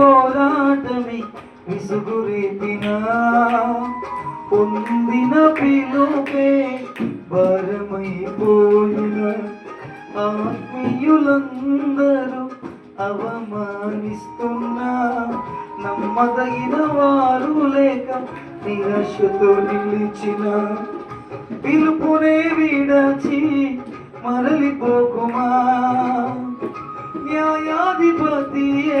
పోరాటమే విసుగురేపినా పొందిన పిలుపే వరమైపోయిన ఆత్మీయులందరూ అవమానిస్తున్నా. నమ్మదగిన వారు లేక నిరాశతో నిలిచిన పిలుపునే విడచి మరలిపోకుమా? న్యాయాధిపతియే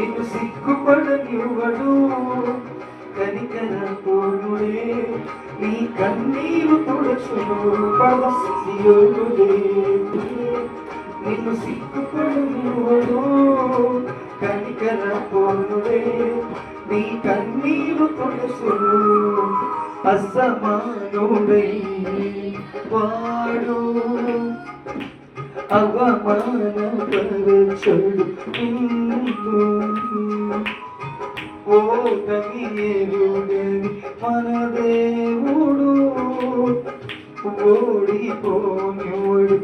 నిన్ను సిగ్గుపడనివ్వడు. కనికర పూర్ణుడే నీ కన్నీరు తుడచును పద నిన్ను సిగ్గుపడనివ్వడు. కనికర పూర్ణుడే నీ కన్నీరు తుడచును అసమానుడై. వాడు అవమానపరచడు నిన్ను మన దేవుడు ఓడిపోనివాడు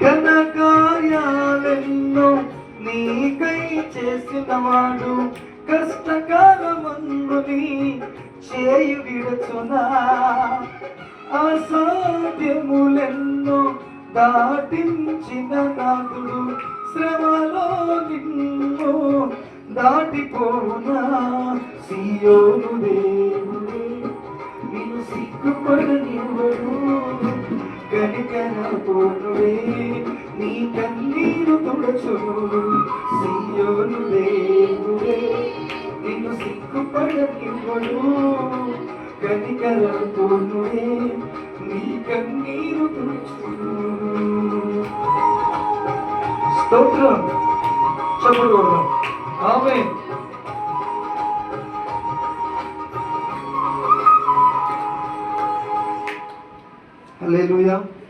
ఘన కార్యాలెన్నో నీకై చేసినవాడు కష్టకాలమందుని చేయు విడచునా అసాధ్యములెన్నో దాటించిన నాథుడు శ్రమలో నిన్ను దాటిపోనా సియోను దేవుడే నిన్ను సిగ్గుపడనివ్వడు కనికర పూర్ణుడే నీ కన్నీరు తుడచును. సియోను దేవుడే నిన్ను సిగ్గుపడనివ్వడు కనికర నీ కన్నీరు స్తోత్రం. చెప్పకూడదు ఆమె Hallelujah.